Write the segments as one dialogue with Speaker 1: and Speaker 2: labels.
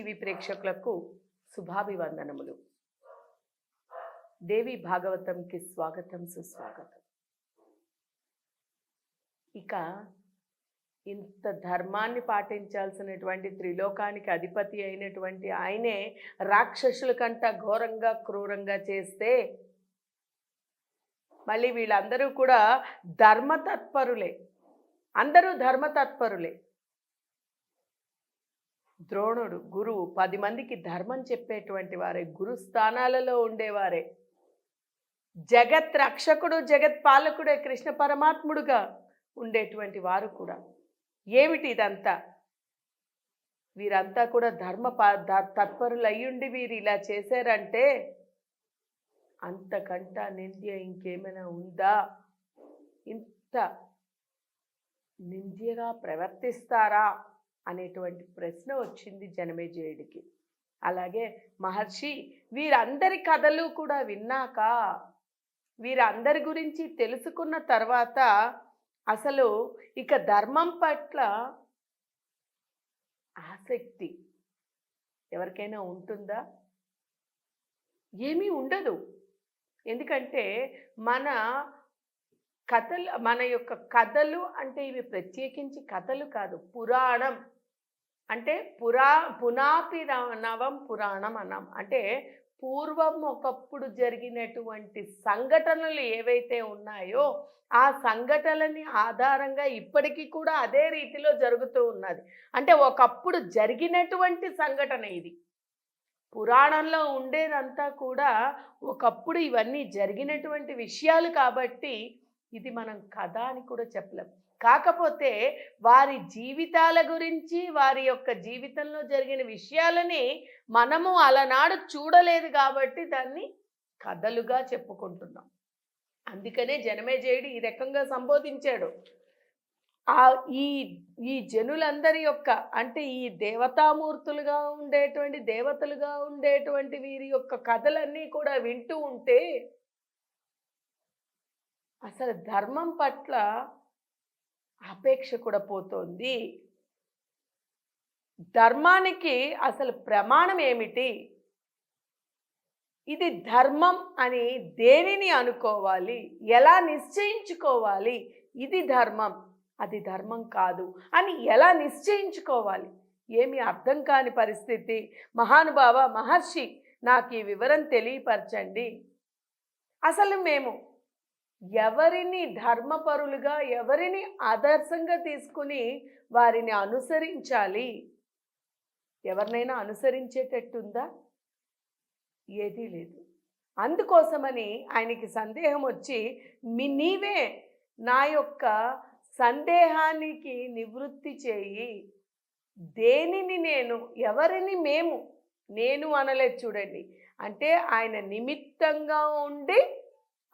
Speaker 1: TV ప్రేక్షకులకు శుభాభివందనములు. దేవి భాగవతంకి స్వాగతం సుస్వాగతం. ఇక ఇంత ధర్మాన్ని పాటించాల్సినటువంటి త్రిలోకానికి అధిపతి అయినటువంటి ఆయనే రాక్షసుల కంట ఘోరంగా క్రూరంగా చేస్తే మళ్ళీ వీళ్ళందరూ కూడా ధర్మతత్పరులే. అందరూ ధర్మతత్పరులే. ద్రోణుడు గురువు పది మందికి ధర్మం చెప్పేటువంటి వారే గురు స్థానాలలో ఉండేవారే. జగత్ రక్షకుడు జగత్ పాలకుడే కృష్ణ పరమాత్ముడుగా ఉండేటువంటి వారు కూడా. ఏమిటి ఇదంతా? వీరంతా కూడా ధర్మ ప- ద- తత్పరులు అయ్యుండి వీరు ఇలా చేశారంటే అంతకంట నింద్య ఇంకేమైనా ఉందా? ఇంత నింద్యగా ప్రవర్తిస్తారా? అనేటువంటి ప్రశ్న వచ్చింది జనమేజయుడికి. అలాగే మహర్షి వీరందరి కథలు కూడా విన్నాక వీరందరి గురించి తెలుసుకున్న తర్వాత అసలు ఇక ధర్మం పట్ల ఆసక్తి ఎవరికైనా ఉంటుందా? ఏమీ ఉండదు. ఎందుకంటే మన కథలు మన యొక్క కథలు అంటే ఇవి ప్రత్యేకించి కథలు కాదు పురాణం. అంటే పురా పునాపి నవ- నవం పురాణం అన్నాం. అంటే పూర్వం ఒకప్పుడు జరిగినటువంటి సంఘటనలు ఏవైతే ఉన్నాయో ఆ సంఘటనని ఆధారంగా ఇప్పటికీ కూడా అదే రీతిలో జరుగుతూ ఉన్నది. అంటే ఒకప్పుడు జరిగినటువంటి సంఘటన ఇది. పురాణంలో ఉండేదంతా కూడా ఒకప్పుడు ఇవన్నీ జరిగినటువంటి విషయాలు కాబట్టి ఇది మనం కథ అని కూడా చెప్పలేం. కాకపోతే వారి జీవితాల గురించి వారి యొక్క జీవితంలో జరిగిన విషయాలని మనము అలనాడు చూడలేదు కాబట్టి దాన్ని కథలుగా చెప్పుకుంటున్నాం. అందుకనే జనమేజయుడు ఈ రకంగా సంబోధించాడు. ఆ ఈ ఈ జనులందరి యొక్క అంటే ఈ దేవతామూర్తులుగా ఉండేటువంటి దేవతలుగా ఉండేటువంటి వీరి యొక్క కథలన్నీ కూడా వింటూ ఉంటే అసలు ధర్మం పట్ల అపేక్ష కూడా పోతోంది. ధర్మానికి అసలు ప్రమాణం ఏమిటి? ఇది ధర్మం అని దేనిని అనుకోవాలి? ఎలా నిశ్చయించుకోవాలి? ఇది ధర్మం. అది ధర్మం కాదు. అని ఎలా నిశ్చయించుకోవాలి? ఏమి అర్థం కాని పరిస్థితి. మహానుభావ మహర్షి నాకు ఈ వివరం తెలియపరచండి. అసలు మేము ఎవరిని ధర్మపరులుగా ఎవరిని ఆదర్శంగా తీసుకుని వారిని అనుసరించాలి? ఎవరినైనా అనుసరించేటట్టుందా? ఏదీ లేదు. అందుకోసమని ఆయనకి సందేహం వచ్చి మీ నీవే నా యొక్క సందేహానికి నివృత్తి చేయి. దేనిని నేను ఎవరిని మేము నేను అనలేదు చూడండి. అంటే ఆయన నిమిత్తంగా ఉండి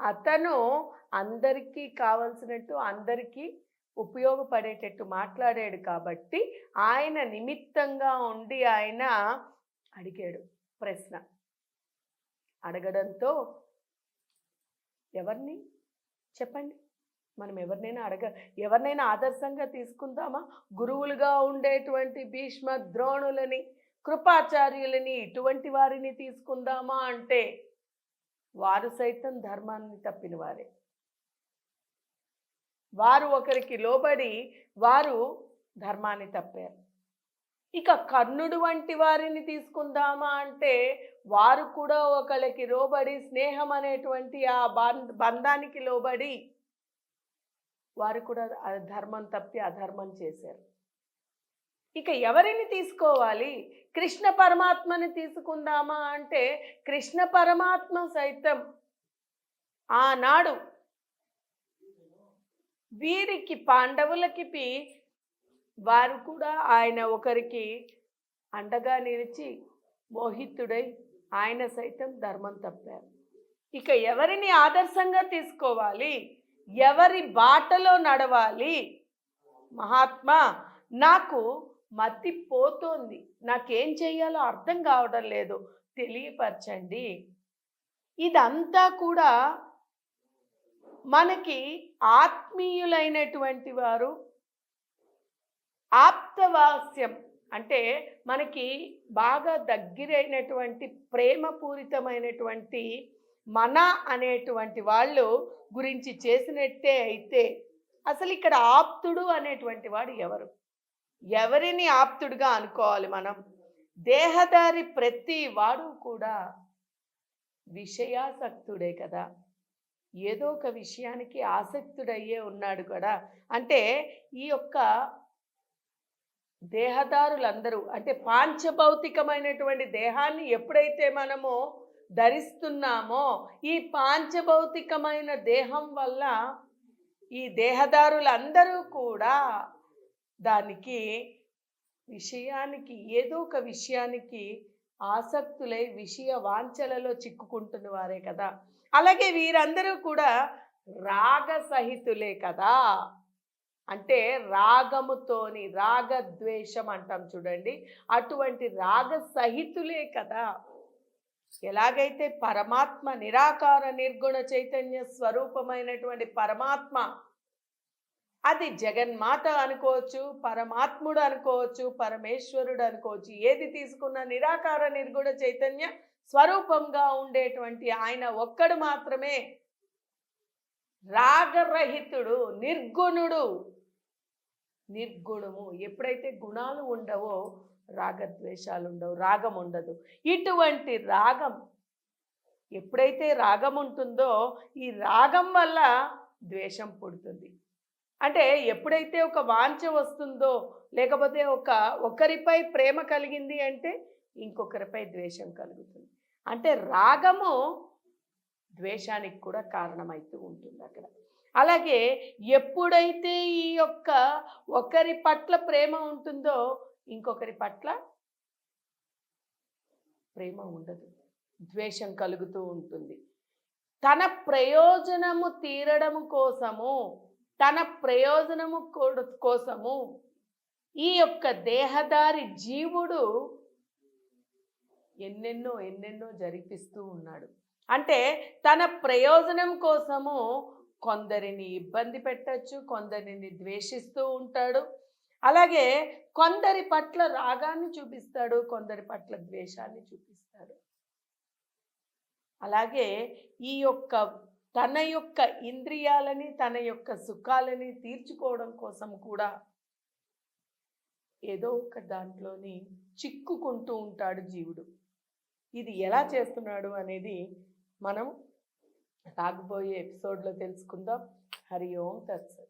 Speaker 1: అతను అందరికీ కావలసినట్టు అందరికీ ఉపయోగపడేటట్టు మాట్లాడాడు కాబట్టి ఆయన నిమిత్తంగా ఉండి ఆయన అడిగాడు ప్రశ్న. అడగడంతో ఎవరిని? చెప్పండి. మనం ఎవరినైనా అడగ ఎవరినైనా ఆదర్శంగా తీసుకుందామా? గురువులుగా ఉండేటువంటి భీష్మ ద్రోణులని కృపాచార్యులని ఇటువంటి వారిని తీసుకుందామా అంటే వారు సైతం ధర్మాన్ని తప్పిన వారే వారు ఒకరికి లోబడి వారు ధర్మాన్ని తప్పారు. ఇక కర్ణుడు వంటి వారిని తీసుకుందామా అంటే వారు కూడా ఒకరికి లోబడి స్నేహం అనేటువంటి ఆ బంధానికి లోబడి వారు కూడా ధర్మం తప్పి అధర్మం చేశారు. ఇక ఎవరిని తీసుకోవాలి? కృష్ణ పరమాత్మని తీసుకుందామా అంటే కృష్ణ పరమాత్మ సైతం. ఆనాడు వీరికి పాండవులకి వారు కూడా ఆయన ఒకరికి అండగా నిలిచి మోహితుడై ఆయన సైతం ధర్మం తప్పారు. ఇక ఎవరిని ఆదర్శంగా తీసుకోవాలి? ఎవరి బాటలో నడవాలి? మహాత్మా నాకు మతి పోతోంది. నాకేం చేయాలో అర్థం కావడం లేదు. తెలియపరచండి. ఇదంతా కూడా మనకి ఆత్మీయులైనటువంటి వారు ఆప్తవాస్యం. అంటే మనకి బాగా దగ్గరైనటువంటి ప్రేమపూరితమైనటువంటి మన అనేటువంటి వాళ్ళు గురించి చేసినట్టే అయితే అసలు ఇక్కడ ఆప్తుడు అనేటువంటి వాడు ఎవరు? ఎవరిని ఆప్తుడుగా అనుకోవాలి మనం? దేహదారి ప్రతి వాడు కూడా విషయాసక్తుడే కదా. ఏదో ఒక విషయానికి ఆసక్తుడయ్యే ఉన్నాడు కూడా. అంటే ఈ యొక్క దేహదారులందరూ అంటే పాంచభౌతికమైనటువంటి దేహాన్ని ఎప్పుడైతే మనము ధరిస్తున్నామో ఈ పాంచభౌతికమైన దేహం వల్ల ఈ దేహదారులందరూ కూడా దానికి విషయానికి ఏదో ఒక విషయానికి ఆసక్తులై విషయ వాంఛలలో చిక్కుకుంటున్న వారే కదా. అలాగే వీరందరూ కూడా రాగసహితులే కదా. అంటే రాగముతోని రాగద్వేషం అంటాం చూడండి. అటువంటి రాగ సహితులే కదా. ఎలాగైతే పరమాత్మ నిరాకార నిర్గుణ చైతన్య స్వరూపమైనటువంటి పరమాత్మ అది జగన్మాత అనుకోవచ్చు పరమాత్ముడు అనుకోవచ్చు పరమేశ్వరుడు అనుకోవచ్చు ఏది తీసుకున్న నిరాకార నిర్గుణ చైతన్య స్వరూపంగా ఉండేటువంటి ఆయన ఒక్కడు మాత్రమే రాగరహితుడు నిర్గుణుడు. నిర్గుణము. ఎప్పుడైతే గుణాలు ఉండవో రాగద్వేషాలు ఉండవు రాగం ఉండదు ఇటువంటి రాగం ఎప్పుడైతే రాగం ఉంటుందో ఈ రాగం వల్ల ద్వేషం పుడుతుంది. అంటే ఎప్పుడైతే ఒక వాంఛ వస్తుందో లేకపోతే ఒక ఒకరిపై ప్రేమ కలిగింది అంటే ఇంకొకరిపై ద్వేషం కలుగుతుంది. అంటే రాగము ద్వేషానికి కూడా కారణమవుతూ ఉంటుంది అక్కడ. అలాగే ఎప్పుడైతే ఈ యొక్క ఒకరి పట్ల ప్రేమ ఉంటుందో ఇంకొకరి పట్ల ప్రేమ ఉండదు. ద్వేషం కలుగుతూ ఉంటుంది. తన ప్రయోజనము తీరడము కోసము తన ప్రయోజనము కోసము ఈ యొక్క దేహదారి జీవుడు ఎన్నెన్నో ఎన్నెన్నో జరిపిస్తూ ఉన్నాడు. అంటే తన ప్రయోజనం కోసము కొందరిని ఇబ్బంది పెట్టచ్చు కొందరిని ద్వేషిస్తూ ఉంటాడు. అలాగే కొందరి పట్ల రాగాన్ని చూపిస్తాడు కొందరి పట్ల ద్వేషాన్ని చూపిస్తాడు. అలాగే ఈ యొక్క తన యొక్క ఇంద్రియాలని తన యొక్క సుఖాలని తీర్చుకోవడం కోసం కూడా ఏదో ఒక దాంట్లోని చిక్కుకుంటూ ఉంటాడు జీవుడు. ఇది ఎలా చేస్తున్నాడు అనేది మనం రాకపోయే ఎపిసోడ్లో తెలుసుకుందాం. హరి ఓం తత్సత్.